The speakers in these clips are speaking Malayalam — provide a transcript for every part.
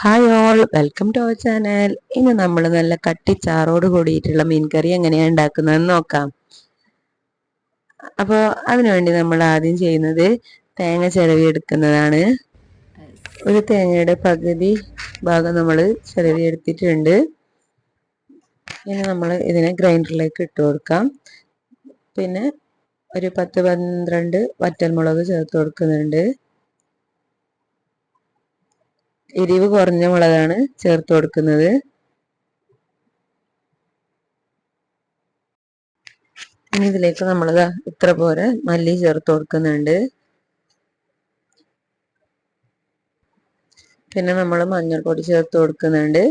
Hi all welcome to our channel. ഇന്ന് നമ്മൾ നല്ല കട്ടിച്ചാറോട് കൂടിയിട്ടുള്ള മീൻകറി എങ്ങനെയാണ് ഉണ്ടാക്കുന്നതെന്ന് നോക്കാം. അപ്പോൾ അതിനുവേണ്ടി നമ്മൾ ആദ്യം ചെയ്യുന്നത് തേങ്ങ ചിരവി എടുക്കുന്നതാണ് ഒരു തേങ്ങയുടെ പകുതി ഭാഗം നമ്മൾ ചിരവി എടുത്തിട്ടുണ്ട് ഇനി നമ്മൾ ഇതിനെ ഗ്രൈൻഡറിലേക്ക് ഇട്ട് കൊടുക്കാം. പിന്നെ ഒരു പത്ത് പന്ത്രണ്ട് വറ്റൽമുളക് ചേർത്ത് കൊടുക്കുന്നുണ്ട്. എരിവ് കുറഞ്ഞ മുളകാണ് ചേർത്ത് കൊടുക്കുന്നത്. ഇനി ഇതിലേക്ക് നമ്മൾ ഇത്ര പോലെ മല്ലി ചേർത്ത് കൊടുക്കുന്നുണ്ട്. പിന്നെ നമ്മൾ മഞ്ഞൾപ്പൊടി ചേർത്ത് കൊടുക്കുന്നുണ്ട്.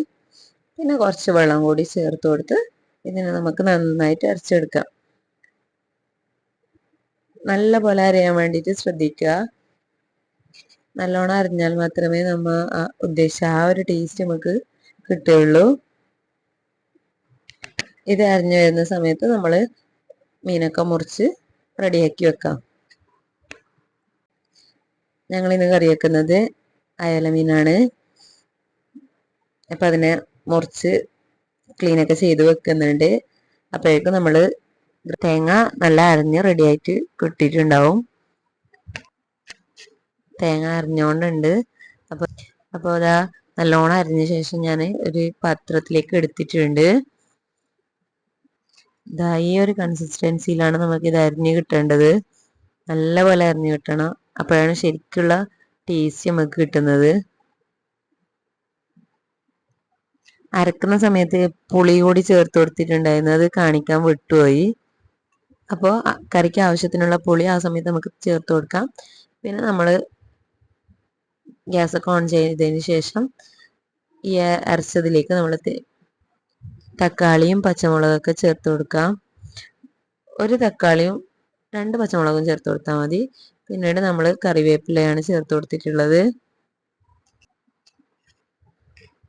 പിന്നെ കുറച്ച് വെള്ളം കൂടി ചേർത്ത് കൊടുത്ത് ഇതിനെ നമുക്ക് നന്നായിട്ട് അരച്ചെടുക്കാം. നല്ല പോലെ അരയാൻ വേണ്ടിയിട്ട് ശ്രദ്ധിക്കുക. നല്ലോണം അറിഞ്ഞാൽ മാത്രമേ നമ്മ ഉദ്ദേശിച്ച ആ ഒരു ടേസ്റ്റ് നമുക്ക് കിട്ടുകയുള്ളൂ. ഇത് അരിഞ്ഞു വരുന്ന സമയത്ത് നമ്മൾ മീനൊക്കെ മുറിച്ച് റെഡിയാക്കി വെക്കാം. ഞങ്ങൾ ഇന്ന് കറി വെക്കുന്നത് അയല മീനാണ്. അപ്പം അതിനെ മുറിച്ച് ക്ലീനൊക്കെ ചെയ്ത് വെക്കുന്നുണ്ട്. അപ്പോഴേക്കും നമ്മൾ തേങ്ങ നല്ല അരഞ്ഞ് റെഡിയായിട്ട് കിട്ടിയിട്ടുണ്ടാവും. തേങ്ങ അരിഞ്ഞോണ്ടുണ്ട്. അപ്പോൾ അപ്പോൾ അതാ നല്ലോണം അരിഞ്ഞ ശേഷം ഞാൻ ഒരു പാത്രത്തിലേക്ക് എടുത്തിട്ടുണ്ട്. ഇതാ ഈ ഒരു കൺസിസ്റ്റൻസിയിലാണ് നമുക്ക് ഇത് അരിഞ്ഞ് കിട്ടേണ്ടത്. നല്ലപോലെ അരിഞ്ഞു കിട്ടണം. അപ്പോഴാണ് ശരിക്കുള്ള ടേസ്റ്റ് നമുക്ക് കിട്ടുന്നത്. അരക്കുന്ന സമയത്ത് പുളി കൂടി ചേർത്ത് കൊടുത്തിട്ടുണ്ടായിരുന്നു. അത് കാണിക്കാൻ വിട്ടുപോയി. അപ്പോൾ കറിക്ക് ആവശ്യത്തിനുള്ള പുളി ആ സമയത്ത് നമുക്ക് ചേർത്ത് കൊടുക്കാം. പിന്നെ നമ്മൾ ഗ്യാസൊക്കെ ഓൺ ചെയ്തതിന് ശേഷം ഈ അരച്ചതിലേക്ക് നമ്മൾ തക്കാളിയും പച്ചമുളകൊക്കെ ചേർത്ത് കൊടുക്കാം. ഒരു തക്കാളിയും രണ്ട് പച്ചമുളകും ചേർത്ത് കൊടുത്താൽ മതി. പിന്നീട് നമ്മൾ കറിവേപ്പിലയാണ് ചേർത്ത് കൊടുത്തിട്ടുള്ളത്.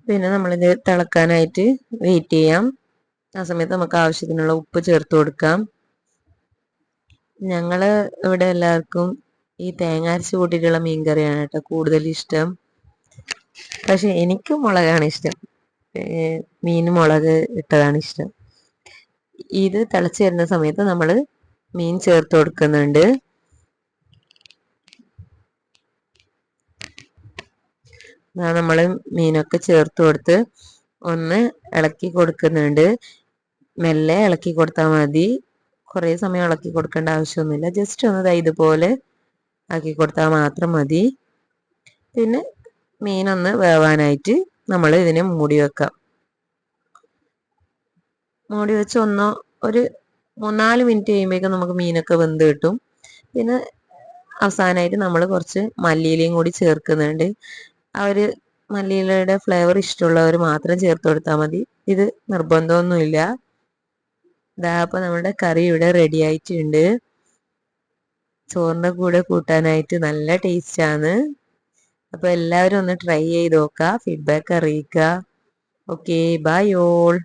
പിന്നെ നമ്മളിത് തിളക്കാനായിട്ട് വെയിറ്റ് ചെയ്യാം. ആ സമയത്ത് നമുക്ക് ആവശ്യത്തിനുള്ള ഉപ്പ് ചേർത്ത് കൊടുക്കാം. ഞങ്ങൾ ഇവിടെ എല്ലാവർക്കും ഈ തേങ്ങ അരച്ച് കൂട്ടിയിട്ടുള്ള മീൻ കറിയാണ് കേട്ടോ കൂടുതൽ ഇഷ്ടം. പക്ഷെ എനിക്ക് മുളകാണ് ഇഷ്ടം. മീൻ മുളക് ഇട്ടതാണ് ഇഷ്ടം. ഇത് തിളച്ച് വരുന്ന സമയത്ത് നമ്മൾ മീൻ ചേർത്ത് കൊടുക്കുന്നുണ്ട്. നമ്മൾ മീനൊക്കെ ചേർത്ത് കൊടുത്ത് ഒന്ന് ഇളക്കി കൊടുക്കുന്നുണ്ട്. മെല്ലെ ഇളക്കി കൊടുത്താൽ മതി. കുറേ സമയം ഇളക്കി കൊടുക്കേണ്ട ആവശ്യമൊന്നുമില്ല. ജസ്റ്റ് ഒന്ന് ഇതുപോലെ ആക്കി കൊടുത്താൽ മാത്രം മതി. പിന്നെ മീനൊന്ന് വേവാനായിട്ട് നമ്മൾ ഇതിനെ മൂടി വെക്കാം. മൂടി വെച്ച് ഒന്നോ ഒരു മൂന്നാൽ മിനിറ്റ് കഴിയുമ്പോഴേക്കും നമുക്ക് മീനൊക്കെ വെന്ത് കിട്ടും. പിന്നെ അവസാനമായിട്ട് നമ്മൾ കുറച്ച് മല്ലിയിലയും കൂടി ചേർക്കുന്നുണ്ട്. ആ ഒരു മല്ലിയിലയുടെ ഫ്ലേവർ ഇഷ്ടമുള്ളവർ മാത്രം ചേർത്ത് കൊടുത്താൽ മതി. ഇത് നിർബന്ധമൊന്നുമില്ല. ഇതാ അപ്പോൾ നമ്മുടെ കറി ഇവിടെ റെഡി ആയിട്ടുണ്ട്. ചോറിന്റെ കൂടെ കൂട്ടാനായിട്ട് നല്ല ടേസ്റ്റാണ് അപ്പോൾ എല്ലാവരും ഒന്ന് ട്രൈ ചെയ്ത് നോക്കുക ഫീഡ്ബാക്ക് അറിയിക്കുക ഓക്കേ ബൈ ഓൾ